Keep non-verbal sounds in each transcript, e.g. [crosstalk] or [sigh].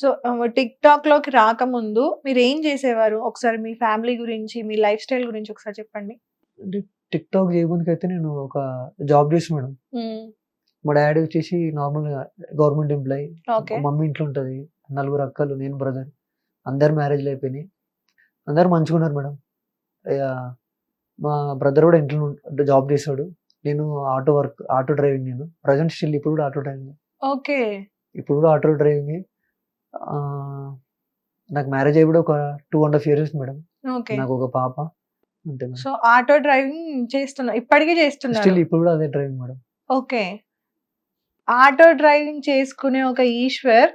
So tick టాక్లోకి రాకముందు మీరు ఏం చేసేవారు? ఒకసారి మీ ఫ్యామిలీ గురించి మీ లైఫ్ స్టైల్ గురించి ఒకసారి చెప్పండి. అంటే టిక్ టాక్ చేయడానికి అయితే నేను ఒక జాబ్ చేసి మేడం. మా డాడీ వచ్చేసి normal government employee. Okay. Mummy ఇంట్లో ఉంటది. నలుగురు అక్కలు నేను బ్రదర్. అందరు మ్యారేజ్లు అయిపోయినాయి. అందరు మంచిగా ఉన్నారు మేడం మా బ్రదర్ కూడా ఇంట్లో జాబ్ చేశాడు. నేను ఆటో వర్క్ ఆటో డ్రైవింగ్ నేను. ప్రజెంట్ స్టిల్ ఇప్పుడు కూడా ఆటో డ్రైవింగ్. ఓకే. ఇప్పుడు కూడా ఆటో డ్రైవింగ్. నాకు మ్యారేజ్ అయ్యి కూడా ఒక two and half years madam okay. నాకు ఒక పాప అంతే సో ఆటో డ్రైవింగ్ చేస్తున్నా ఇప్పటికీ చేస్తున్నారు? స్టిల్ ఇప్పుడు కూడా అదే driving madam okay. Auto driving చేసుకునే ఒక ఈశ్వర్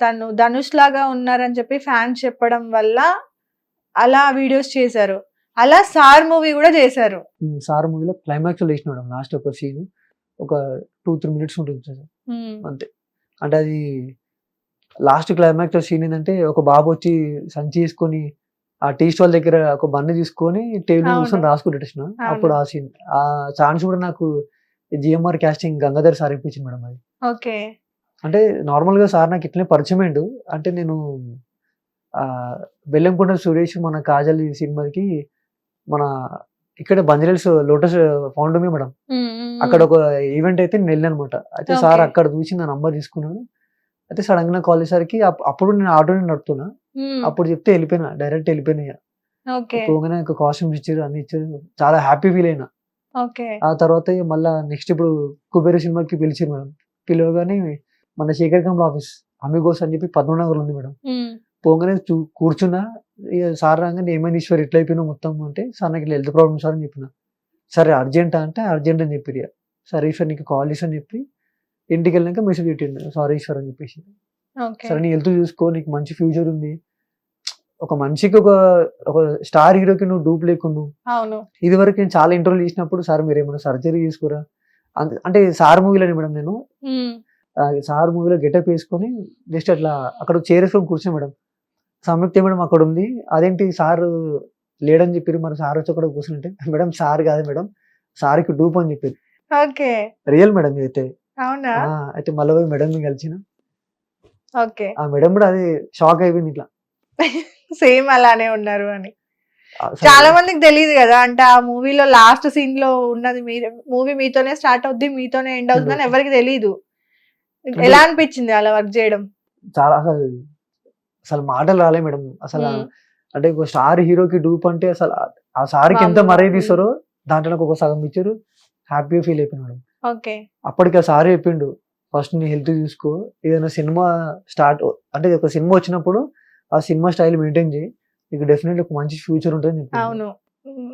తను ధనుష్ లాగా ఉన్నారని చెప్పి ఫ్యాన్స్ చెప్పడం వల్ల అలా వీడియోస్ చేశారు. అలా సార్ మూవీ కూడా చేశారు. సార్ మూవీలో క్లైమాక్స్ వేసిన మేడం లాస్ట్ ఒక సీన్ ఒక టూ త్రీ మినిట్స్ ఉంటుంది అంతే. అంటే అది లాస్ట్ క్లైమాక్స్ సీన్ ఏంటంటే ఒక బాబు వచ్చి సంచి తీసుకొని ఆ టీ స్టాల్ దగ్గర ఒక బండి తీసుకొని టేబుల్. కూర్చొని రాసుకుంటేసిన అప్పుడు ఆ సీన్ ఆ ఛాన్స్ కూడా నాకు జిఎంఆర్ కాస్టింగ్ గంగాధర్ సార్ ఇప్పించింది మేడం అది. ఓకే. అంటే నార్మల్గా సార్ నాకు ఇట్లనే పరిచయం అంటే నేను ఆ బెల్లంకొండ సురేష్ మన కాజల్ సినిమాకి మన ఇక్కడ బంజరల్స్ లోటస్ ఫౌండ్ మీ మేడం. అక్కడ ఒక ఈవెంట్ అయితే నేను వెళ్ళాను అనమాట అయితే సార్. అక్కడ చూసి నా నంబర్ తీసుకున్నాను అయితే సడన్గా కాల్ చేసరికి అప్- అప్పుడు నేను ఆటోని నడుపుతున్నా. ఉమ్, అప్పుడు చెప్తే వెళ్ళిపోయినా డైరెక్ట్ వెళ్ళిపోయినా ఇక. పోగానే నాకు కాస్ట్యూమ్స్ ఇచ్చారు అన్ని ఇచ్చారు. చాలా హ్యాపీ ఫీల్ అయినా. ఆ తర్వాత ఇక మళ్ళా నెక్స్ట్ ఇప్పుడు కుబేర సినిమాకి పిలిచారు మేడం. పిలవగానే మన శేఖర్ కమల ఆఫీస్ అమిగోస్ అని చెప్పి పద్మనగర్ ఉంది మేడం. ఉమ్, పోగానే కూర్చున్నా ఇక సార్ రాగానే ఏమైంది ఈశ్వర్? ఇట్లా అయిపోయినా మొత్తం? అంటే సార్ నాకు హెల్త్ ప్రాబ్లమ్ సార్ అని చెప్పిన. సరే అర్జెంట్? అంటే అర్జెంట్ అని చెప్పి ఇక. సరే ఈశ్వర్ నీకు కాల్ చేసి అని చెప్పి ఇంటికి వెళ్ళాక మెసేజ్ పెట్టిండు సారీ ఈశ్వర్ అని చెప్పేసి. సరే నీ హెల్త్ చూసుకో నీకు మంచి ఫ్యూచర్ ఉంది. ఒక మనిషికి ఒక ఒక స్టార్ హీరోకి నువ్వు డూప్ లేకున్నావు. ఇది వరకు నేను చాలా ఇంటర్వ్యూ చేసినప్పుడు సార్ మీరు ఏమైనా సర్జరీ చేసుకోరా? అంటే సార్ మూవీలోనే మేడం నేను. సార్ మూవీలో గెటప్ వేసుకొని జస్ట్ అట్లా అక్కడ చేరేసుకొని కూర్చున్నా మేడం. సంయుక్త మేడం అక్కడ ఉంది. అదేంటి సార్ లేడని చెప్పారు మరి సార్ వచ్చి అక్కడ కూర్చుంటే మేడం సార్ కాదు మేడం సార్కి డూప్ అని చెప్పారు రియల్ మేడం అయితే అవునా? అయితే మళ్ళీ పోయి మేడం కలిసిన. ఓకే. ఆ మేడం కూడా అది షాక్ అయిపోయింది ఇట్లా. [laughs] సేమ్ అలానే ఉన్నారు అని. చాలా మందికి తెలియదు కదా అంటే ఆ మూవీలో లాస్ట్ సీన్లో ఉన్నది మీరు మూవీ మీతోనే స్టార్ట్ అవుద్ది మీతోనే ఎండ్ అవుతుంది అని ఎవరికి తెలియదు ఎలా అనిపించింది అలా వర్క్ చేయడం? చాలా అసలు అసలు మాటలు రాలే మేడం. అసలు అంటే ఒక స్టార్ హీరోకి డూప్ అంటే అసలు ఆ- సార్కి ఎంత మర్యాద ఇస్తారో దాంట్లో ఒక సగం ఇచ్చారు. హ్యాపీగా ఫీల్ అయిపోయినాడు. ఓకే. అప్పటికి ఆ సార్ చెప్పిండు ఫస్ట్ నీ హెల్త్ చూసుకో. ఏదైనా సినిమా స్టార్ట్ అంటే ఒక సినిమా వచ్చినప్పుడు ఆ సినిమా స్టైల్ మెయింటైన్ చేయి. నీకు డెఫినెట్లీ ఒక మంచి ఫ్యూచర్ ఉంటుంది. అవును.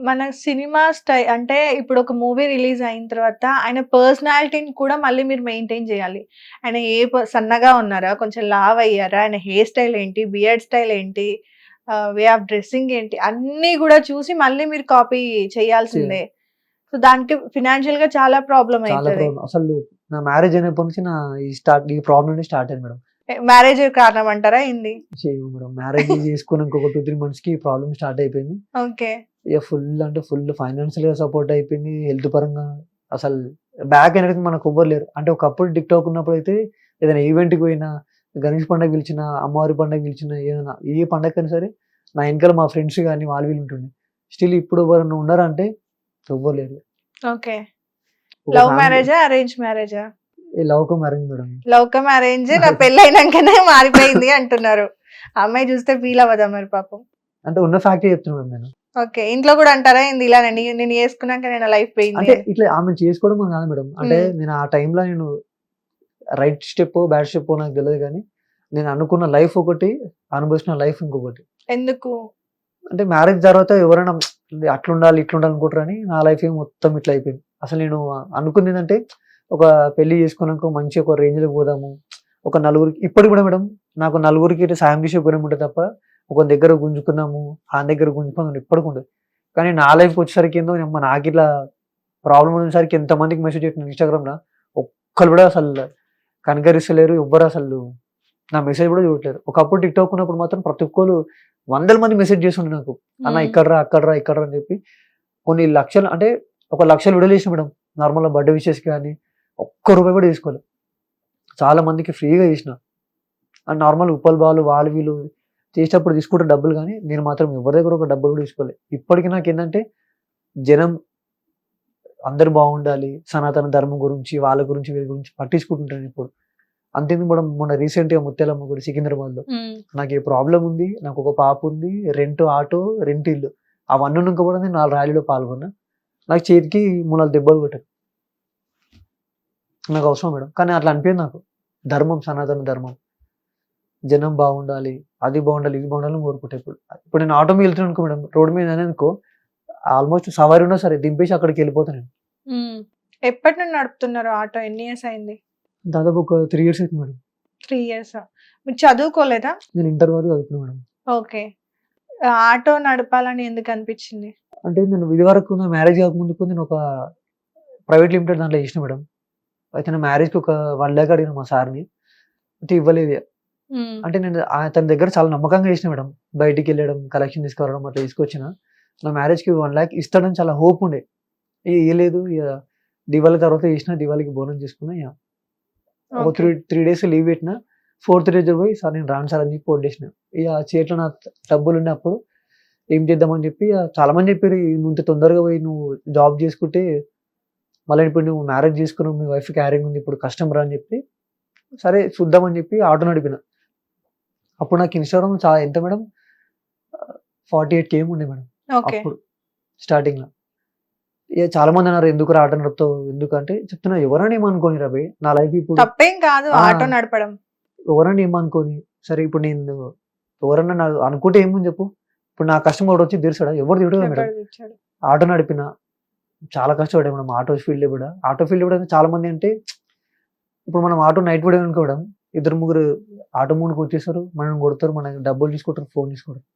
మన సినిమా స్టై అంటే ఇప్పుడు ఒక మూవీ రిలీజ్ అయిన తర్వాత ఆయన పర్సనాలిటీని కూడా మళ్ళీ మీరు మెయింటైన్ చేయాలి. ఆయన ఏ సన్నగా ఉన్నారా? కొంచెం లావ్ అయ్యారా? ఆయన హెయిర్ స్టైల్ ఏంటి? బియర్డ్ స్టైల్ ఏంటి? వే ఆఫ్ డ్రెస్సింగ్ ఏంటి? అన్నీ కూడా చూసి మళ్ళీ మీరు కాపీ చేయాల్సిందే. సో దానికి ఫినాన్షియల్గా చాలా ప్రాబ్లం ప్రాబ్లం అసలు నా మ్యారేజ్ అయినప్పటి నుంచి నా ఈ స్టార్ట్ ఈ ప్రాబ్లమ్ స్టార్ట్ అయింది మేడం. మ్యారేజ్ కారణం అంటారా ఏంది? మేడం. మ్యారేజ్ [laughs] చేసుకుని ఇంకొక టూ త్రీ మంత్స్కి ప్రాబ్లమ్ స్టార్ట్ అయిపోయింది. ఓకే. ఇక ఫుల్ అంటే ఫుల్ ఫైనాన్షియల్గా సపోర్ట్ అయిపోయింది. హెల్త్ పరంగా అసలు బ్యాక్ అనేది మనకు ఎవ్వరు లేరు. అంటే ఒకప్పుడు టిక్టాక్ ఉన్నప్పుడు అయితే ఏదైనా ఈవెంట్కి పోయినా గణేష్ పండుగ పిలిచిన అమ్మవారి పండుగ పిలిచిన ఏదైనా ఏ పండగ అయినా సరే నా వెనకాల మా ఫ్రెండ్స్ కానీ వాళ్ళు వీళ్ళు ఉంటుండే. స్టిల్ ఇప్పుడు ఎవరైనా ఉన్నారంటే ఎవ్వరు లేరు ఓకే లవ్ మ్యారేజా అరేంజ్ మ్యారేజా? Love come arrange madam. Love come arrange నా [laughs] పెళ్ళి అయినాకనే మారిపోయింది అంటున్నారు. అమ్మాయి చూస్తే ఫీల్ అవ్వదా మరి పాపం? అంటే ఉన్న ఫ్యాక్టరీ చెప్తున్నాను నేను. ఓకే ఇంట్లో కూడా అంటారా? ఏంది ఇలా నేను నేను చేసుకున్నాక నేను లైఫ్ పోయింది అంటే. ఇట్లా ఆమె చేసుకోవడం కాదు మేడం. అంటే. నేను ఆ టైంలో నేను రైట్ స్టెప్ బ్యాడ్ స్టెప్ నాకు తెలియదు కానీ నేను అనుకున్న లైఫ్ ఒకటి అనుభవిస్తున్న లైఫ్ ఇంకొకటి. ఎందుకు? అంటే మ్యారేజ్ తర్వాత ఎవరైనా అట్లా ఉండాలి ఇట్లా ఉండాలి అనుకుంటారని నా లైఫ్ మొత్తం ఇట్లా అయిపోయింది. అసలు నేను అనుకుంది ఏంటంటే ఒక పెళ్ళి చేసుకున్నాక మంచి ఒక రేంజ్లో పోదాము. ఒక నలుగురికి ఇప్పటికి కూడా మేడం నాకు నలుగురికి సాయం చేసే గుణం ఉంటుంది తప్ప ఒక దగ్గర గుంజుకున్నాము ఆ దగ్గర గుంజుకున్నాము ఇప్పటికి ఉండదు. కానీ నా లైఫ్ వచ్చేసరికి ఏందో నాకు ఇట్లా ప్రాబ్లం వచ్చేసరికి ఎంతమందికి మెసేజ్ పెట్టిన ఇన్స్టాగ్రామ్లో ఒక్కరు కూడా అసలు కనకరిస్తలేరు ఎవ్వరు అసలు నా మెసేజ్ కూడా చూడట్లేరు. ఒకప్పుడు టిక్టాక్ ఉన్నప్పుడు మాత్రం ప్రతి ఒక్కరు వందల మంది మెసేజ్ చేస్తుండే నాకు. అన్న. ఇక్కడ రా అక్కడ రా ఇక్కడ రా అని చెప్పి కొన్ని లక్షలు అంటే ఒక లక్షలు విడలేసిన మేడం. నార్మల్ బర్త్డే విషెస్ కానీ ఒక్క రూపాయి కూడా తీసుకోలేదు చాలా మందికి ఫ్రీగా చేసిన. నార్మల్ ఉప్పల్ బాలు వాళ్ళు వీళ్ళు చేసేటప్పుడు తీసుకుంటే డబ్బులు కానీ నేను మాత్రం ఎవరి దగ్గర ఒక డబ్బులు కూడా తీసుకోలేదు ఇప్పటికీ నాకు ఏంటంటే జనం అందరు బాగుండాలి సనాతన ధర్మం గురించి వాళ్ళ గురించి వీళ్ళ గురించి పట్టించుకుంటుంటాను ఇప్పుడు. అంతేందుకు కూడా మొన్న రీసెంట్గా ముత్యాలమ్మ గుడి సికింద్రాబాద్లో నాకు ఏ ప్రాబ్లం ఉంది నాకు ఒక పాప ఉంది రెంట్ ఆటో రెంట్ ఇల్లు. అవన్నీ ఉన్నాక కూడా నేను నాలుగు ర్యాలీలో పాల్గొన్నా. నాకు చేతికి మూడు నాలుగు దెబ్బలు కొట్టారు నాకు అవసరం మేడం. కానీ అట్లా అనిపించింది నాకు. ధర్మం సనాతన ధర్మం. జనం బాగుండాలి అది బాగుండాలి ఇది బాగుండాలి కోరుకుంటా ఇప్పుడు ఇప్పుడు నేను ఆటో మీద వెళ్తున్నాను అనుకో మేడం రోడ్ మీద అనుకో ఆల్మోస్ట్ సవారి ఉన్నా సరే దింపేసి అక్కడికి వెళ్ళిపోతాను. ఎప్పటి నుండి నడుపుతున్నారు ఆటో? ఎన్ని ఇయర్స్ అయింది? దాదాపు ఒక త్రీ ఇయర్స్ అవుతుంది మేడం. త్రీ ఇయర్స్ మీరు చదువుకోలేదా? నేను ఇంటర్ వరకు చదువుకున్నాను మేడం. ఓకే. ఆటో నడపాలని ఎందుకు అనిపించింది? అంటే నేను ఇది వరకు నా మ్యారేజ్ కాకముందుకు నేను ఒక ప్రైవేట్ లిమిటెడ్ దాంట్లో చేసిన మేడం. అయితే నా మ్యారేజ్కి ఒక వన్ ల్యాక్ అడిగిన మా సార్ని అంటే ఇవ్వలేదు. అంటే నేను అతని దగ్గర చాలా నమ్మకంగా చేసిన మేడం. బయటికి వెళ్ళడం కలెక్షన్ తీసుకురావడం అట్లా తీసుకొచ్చిన. నా మ్యారేజ్కి వన్ ల్యాక్ ఇస్తాడని చాలా హోప్ ఉండే. ఇవ్వలేదు ఇక దివాళి తర్వాత చేసిన దివాళికి బోనం చేసుకున్నా ఒక. త్రీ త్రీ డేస్ లీవ్ పెట్టిన ఫోర్త్ డేస్ పోయి సార్ నేను రాను సార్ అని చెప్పి వడ్డేసిన ఇక చేతిలో నా డబ్బులు ఉన్నప్పుడు ఏం చేద్దామని చెప్పి చాలా మంది చెప్పారు నువ్వు ఇంత తొందరగా పోయి నువ్వు జాబ్ చేసుకుంటే మళ్ళీ ఇప్పుడు నువ్వు మ్యారేజ్ చేసుకున్నావు మీ వైఫ్ క్యారింగ్ ఉంది ఇప్పుడు కష్టం రా అని చెప్పి సరే చూద్దామని చెప్పి ఆటో నడిపిన. అప్పుడు నాకు ఇన్స్టాగ్రామ్ చాలా ఎంత మేడం? ఫార్టీ ఎయిట్ కేమ్ ఉండే మేడం ఓకే. అప్పుడు స్టార్టింగ్లో. ఇక చాలా మంది అన్నారు ఎందుకు ఆటో నడుపుతావు? ఎందుకు అంటే చెప్తున్నా ఎవరైనా ఏమనుకోని రవి నా లైఫ్ ఇప్పుడు తప్పేం కాదు. ఆటో నడపడం. ఎవరన్నా ఏమనుకోని? సరే ఇప్పుడు నేను ఎవరన్నా నాకు అనుకుంటే ఏముంది చెప్పు? ఇప్పుడు నా కస్టమర్ వచ్చి తీర్చాడా ఎవరు మేడం? తెచ్చాడు? ఆటో నడిపిన చాలా కష్టపడే మనం ఆటో ఫీల్డ్ కూడా. ఆటో ఫీల్డ్ కూడా చాలా మంది అంటే ఇప్పుడు మనం ఆటో నైట్ కూడా అనుకోవడం ఇద్దరు ముగ్గురు ఆటో ముందుకు వచ్చేస్తారు మనం కొడతారు మనకి డబ్బులు తీసుకుంటారు ఫోన్ తీసుకుంటారు.